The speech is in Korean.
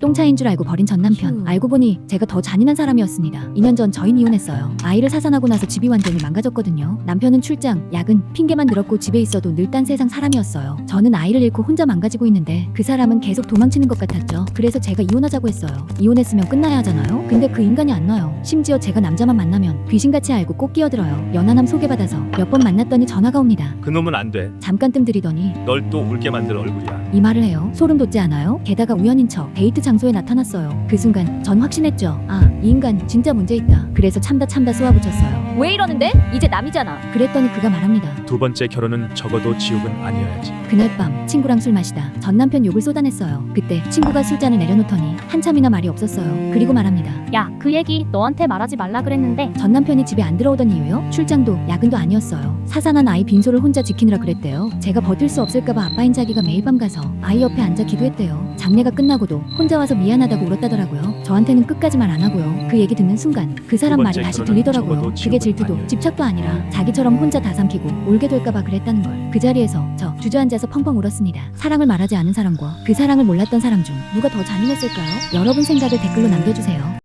똥차인 줄 알고 버린 전 남편. 휴. 알고 보니 제가 더 잔인한 사람이었습니다. 2년 전 저희 이혼했어요. 아이를 사산하고 나서 집이 완전히 망가졌거든요. 남편은 출장, 야근, 핑계만 늘었고 집에 있어도 늘 딴 세상 사람이었어요. 저는 아이를 잃고 혼자 망가지고 있는데 그 사람은 계속 도망치는 것 같았죠. 그래서 제가 이혼하자고 했어요. 이혼했으면 끝나야 하잖아요. 근데 그 인간이 안 놔요. 심지어 제가 남자만 만나면 귀신같이 알고 꼭 끼어들어요. 연하남 소개받아서 몇 번 만났더니 전화가 옵니다. 그놈은 안 돼. 잠깐 뜸들이더니 널 또 울게 만들 얼굴이야. 이 말을 해요. 소름 돋지 않아요? 게다가 우연인 척 데이트 장 소에 나타났어요. 그 순간 전 확신했죠. 아, 이 인간 진짜 문제 있다. 그래서 참다 참다 쏘아붙였어요. 왜 이러는데? 이제 남이잖아. 그랬더니 그가 말합니다. 두 번째 결혼은 적어도 지옥은 아니어야지. 그날 밤 친구랑 술 마시다 전 남편 욕을 쏟아냈어요. 그때 친구가 술잔을 내려놓더니 한참이나 말이 없었어요. 그리고 말합니다. 야, 그 얘기 너한테 말하지 말라 그랬는데. 전 남편이 집에 안 들어오던 이유요? 출장도 야근도 아니었어요. 사산한 아이 빈소를 혼자 지키느라 그랬대요. 제가 버틸 수 없을까봐 아빠인 자기가 매일 밤 가서 아이 옆에 앉아 기도했대요. 장례가 끝나고도 혼자 와서 미안하다고 울었다더라고요. 저한테는 끝까지 말 안 하고요. 그 얘기 듣는 순간 그 사람 두 말이 다시 들리더라고요. 그게 질투도. 집착도 아니라 자기처럼 혼자 다 삼키고 울게 될까봐 그랬다는 걸. 그 자리에서 저 주저앉아서 펑펑 울었습니다. 사랑을 말하지 않은 사람과 그 사랑을 몰랐던 사람 중 누가 더 잔인했을까요? 여러분 생각을 댓글로 남겨주세요.